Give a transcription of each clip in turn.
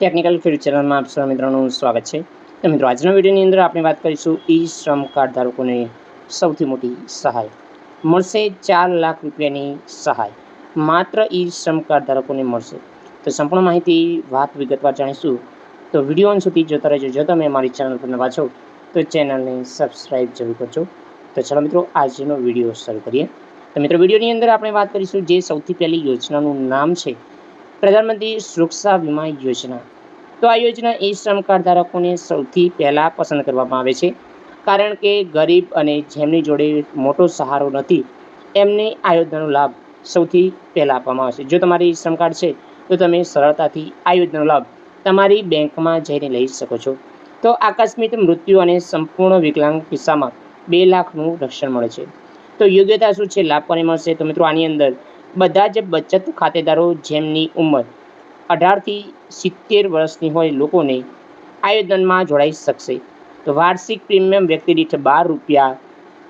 Technical field ચેનલમાં આપ સૌ મિત્રોનું સ્વાગત છે. તો મિત્રો, આજના વિડીયોની અંદર આપણે વાત કરીશું ઈ શ્રમ કાર્ડ ધારકોને સૌથી મોટી સહાય. મળશે ચાર લાખ રૂપિયાની સહાય. માત્ર ઈ શ્રમ કાર્ડ ધારકોને મળશે. તો સંપૂર્ણ માહિતી, વાત વિગતવાર જાણીશું. તો વીડિયો અંત સુધી જોતા રહેજો. જો તમે મારી ચેનલ પર નવા છો, તો ચેનલને સબસ્ક્રાઈબ જરૂર કરજો. તો ચાલો મિત્રો, આજનો વીડિયો શરૂ કરીએ. તો મિત્રો, વિડીયોની અંદર આપણે વાત કરીશું જે સૌથી પહેલી યોજનાનું નામ છે પ્રધાનમંત્રી સુરક્ષા વીમા યોજના. તો આ યોજના એ શ્રમ કાર્ડ ધારકોને સૌથી પહેલાં પસંદ કરવામાં આવે છે. કારણ કે ગરીબ અને જેમની જોડે મોટો સહારો નથી, એમને આ યોજનાનો લાભ સૌથી પહેલાં આપવામાં આવશે જો તમારી શ્રમ કાર્ડ છે, તો તમે સરળતાથી આ યોજનાનો લાભ તમારી બેંકમાં જઈને લઈ શકો છો. તો આકસ્મિક મૃત્યુ અને સંપૂર્ણ વિકલાંગ કિસ્સામાં બે લાખનું રક્ષણ મળે છે. તો યોગ્યતા શું છે? લાભ કોને મળશે? તો મિત્રો આની અંદર બધા જ બચત ખાતેદારો જેમની ઉંમર અઢારથી સિત્તેર વર્ષની હોય લોકોને આયોજનમાં જોડાઈ શકશે. તો વાર્ષિક પ્રીમિયમ વ્યક્તિ દીઠ બાર રૂપિયા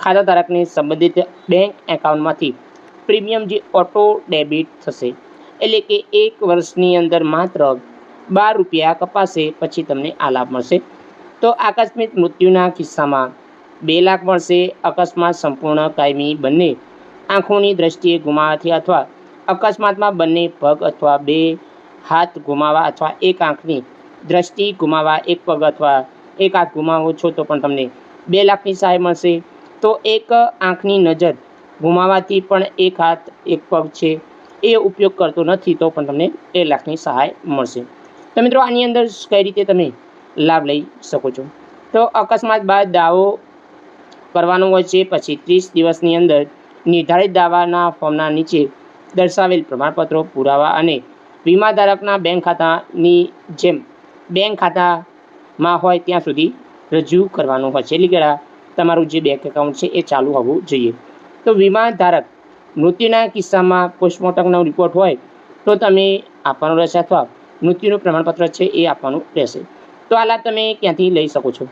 ખાતાધારકને સંબંધિત બેંક એકાઉન્ટમાંથી પ્રીમિયમ જે ઓટો ડેબિટ થશે, એટલે કે એક વર્ષની અંદર માત્ર બાર રૂપિયા કપાશે, પછી તમને આ લાભ મળશે. તો આકસ્મિક મૃત્યુના કિસ્સામાં બે લાખ મળશે. અકસ્માત સંપૂર્ણ કાયમી બંને આંખોની દ્રષ્ટિએ ગુમાવાથી અથવા અકસ્માતમાં બંને પગ અથવા બે હાથ ગુમાવવા અથવા એક આંખની દ્રષ્ટિ ગુમાવવા એક પગ અથવા એક હાથ ગુમાવો છો તો પણ તમને બે લાખની સહાય મળશે. તો એક આંખની નજર ગુમાવવાથી પણ એક હાથ, એક પગ છે એ ઉપયોગ કરતો નથી તો પણ તમને બે લાખની સહાય મળશે. તો મિત્રો, આની અંદર કઈ રીતે તમે લાભ લઈ શકો છો? તો અકસ્માત બાદ દાવો કરવાનો હોય છે. પછી ત્રીસ દિવસની અંદર નિર્ધારિત દાવાના ફોર્મના નીચે દર્શાવેલ પ્રમાણપત્રો પુરાવા અને વીમા ધારકના બેંક ખાતાની જેમ બેંક ખાતામાં હોય ત્યાં સુધી રજૂ કરવાનું હોય છે. એટલે તમારું જે બેંક એકાઉન્ટ છે એ ચાલુ હોવું જોઈએ. તો વીમા ધારક મૃત્યુના કિસ્સામાં પોસ્ટમોર્ટમનો રિપોર્ટ હોય તો તમે આપવાનો રહેશે અથવા મૃત્યુનું પ્રમાણપત્ર છે એ આપવાનું રહેશે. તો આ લાભ તમે ક્યાંથી લઈ શકો છો?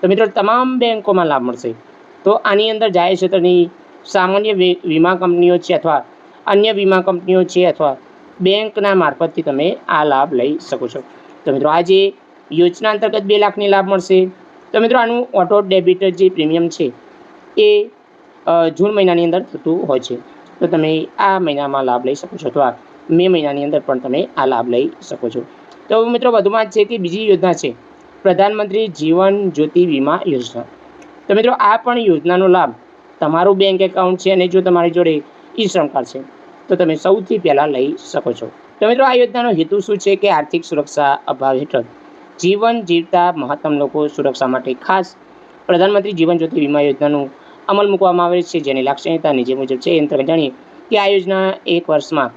તો મિત્રો, તમામ બેંકોમાં લાભ મળશે. તો આની અંદર જાહેર ક્ષેત્રની સામાન્ય વીમા કંપનીઓ છે અથવા અન્ય વીમા કંપનીઓ છે અથવા બેંકના મારફતથી તમે આ લાભ લઈ શકો છો. તો મિત્રો આ જે યોજના અંતર્ગત બે લાખની લાભ મળશે. તો મિત્રો આનું ઓટો ડેબિટ જે પ્રીમિયમ છે એ જૂન મહિનાની અંદર થતું હોય છે. તો તમે આ મહિનામાં લાભ લઈ શકો છો અથવા મે મહિનાની અંદર પણ તમે આ લાભ લઈ શકો છો. તો મિત્રો વધુમાં છે કે બીજી યોજના છે પ્રધાનમંત્રી જીવન જ્યોતિ વીમા યોજના. તો મિત્રો આ પણ યોજનાનો લાભ તમારું બેંક એકાઉન્ટ છે અને જો તમારી જોડે ઈ શ્રમ કાર્ડ છે, તો તમે સૌથી પહેલાં લઈ શકો છો. તો મિત્રો, આ યોજનાનો હેતુ શું છે કે આર્થિક સુરક્ષા અભાવ હેઠળ જીવન જીવતા મહત્તમ લોકો સુરક્ષા માટે ખાસ પ્રધાનમંત્રી જીવન જ્યોતિ વીમા યોજનાનું અમલ મૂકવામાં આવે છે. જેની લાક્ષણિકતા નીચે મુજબ છે અંતર્ગત જાણીએ કે આ યોજના એક વર્ષમાં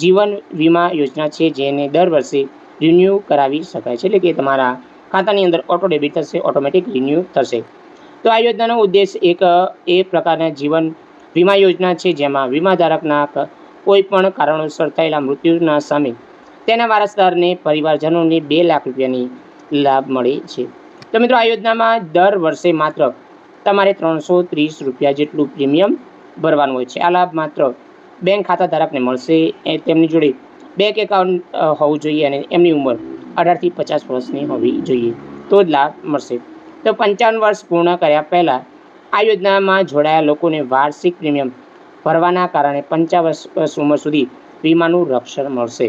જીવન વીમા યોજના છે, જેને દર વર્ષે રિન્યૂ કરાવી શકાય છે. એટલે કે તમારા ખાતાની અંદર ઓટો ડેબિટ થશે ઓટોમેટિક રિન્યૂ થશે. તો આ યોજનાનો ઉદ્દેશ એક એ પ્રકારના જીવન વીમા યોજના છે જેમાં વીમા ધારકના કોઈ પણ કારણોસર થયેલા મૃત્યુના સામે તેના વારસદારને પરિવારજનોને બે લાખ રૂપિયાની લાભ મળે છે. તો મિત્રો, આ યોજનામાં દર વર્ષે માત્ર તમારે ત્રણસો ત્રીસ રૂપિયા જેટલું પ્રીમિયમ ભરવાનું હોય છે. આ લાભ માત્ર બેંક ખાતા ધારકને મળશે. એ તેમની જોડે બેંક એકાઉન્ટ હોવું જોઈએ અને એમની ઉંમર અઢારથી પચાસ વર્ષની હોવી જોઈએ. તો જ લાભ મળશે. તો પંચાવન વર્ષ પૂર્ણ કર્યા પહેલાં આ યોજનામાં જોડાયા લોકોને વાર્ષિક પ્રીમિયમ ભરવાના કારણે પંચાવન વર્ષ ઉંમર સુધી વીમાનું રક્ષણ મળશે.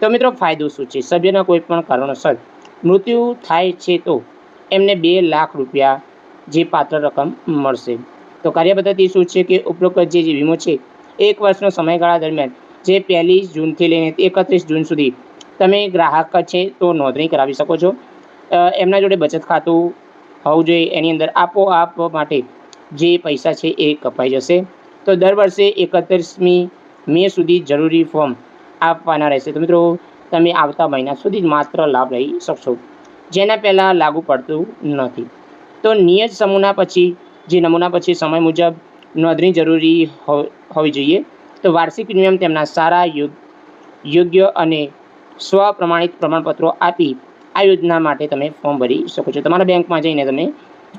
તો મિત્રો ફાયદો શું છે? સભ્યના કોઈ પણ કારણોસર મૃત્યુ થાય છે તો એમને બે લાખ રૂપિયા જે પાત્ર રકમ મળશે. તો કાર્યપદ્ધતિ શું છે કે ઉપરોક્ત જે વીમો છે, એક વર્ષનો સમયગાળા દરમિયાન જે પહેલી જૂનથી લઈને એકત્રીસ જૂન સુધી તમે ગ્રાહક છે તો નોંધણી કરાવી શકો છો. એમના જોડે બચત ખાતું હોવું જોઈએ. એની અંદર આપોઆપ માટે જે પૈસા છે એ કપાઈ જશે. તો દર વર્ષે એકત્રીસમી મે સુધી જરૂરી ફોર્મ આપવાના રહેશે. તો મિત્રો, તમે આવતા મહિના સુધી માત્ર લાભ લઈ શકશો. જેના પહેલાં લાગુ પડતું નથી. તો નિયત સમૂહના પછી, જે નમૂના પછી સમય મુજબ નોંધણી જરૂરી હોવી જોઈએ. તો વાર્ષિક પ્રીમિયમ તેમના સારા યોગ, યોગ્ય અને સ્વપ્રમાણિત પ્રમાણપત્રો આપી આ યોજના માટે તમે ફોર્મ ભરી શકો છો. તમારા બેંકમાં જઈને તમે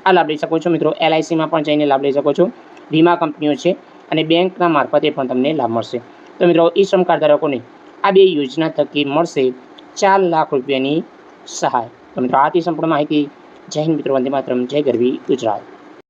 આ લાભ લઈ શકો છો. મિત્રો એલઆઈસીમાં પણ જઈને લાભ લઈ શકો છો. વીમા કંપનીઓ છે અને બેંકના મારફતે પણ તમને લાભ મળશે. તો મિત્રો, ઈ શ્રમ કાર્ડ ધારકોને આ બે યોજના થકી મળશે ચાર લાખ રૂપિયાની સહાય. તો મિત્રો, આથી સંપૂર્ણ માહિતી. જય હિન્દ મિત્રો, વંદે માતરમ. જય ગરવી ગુજરાત.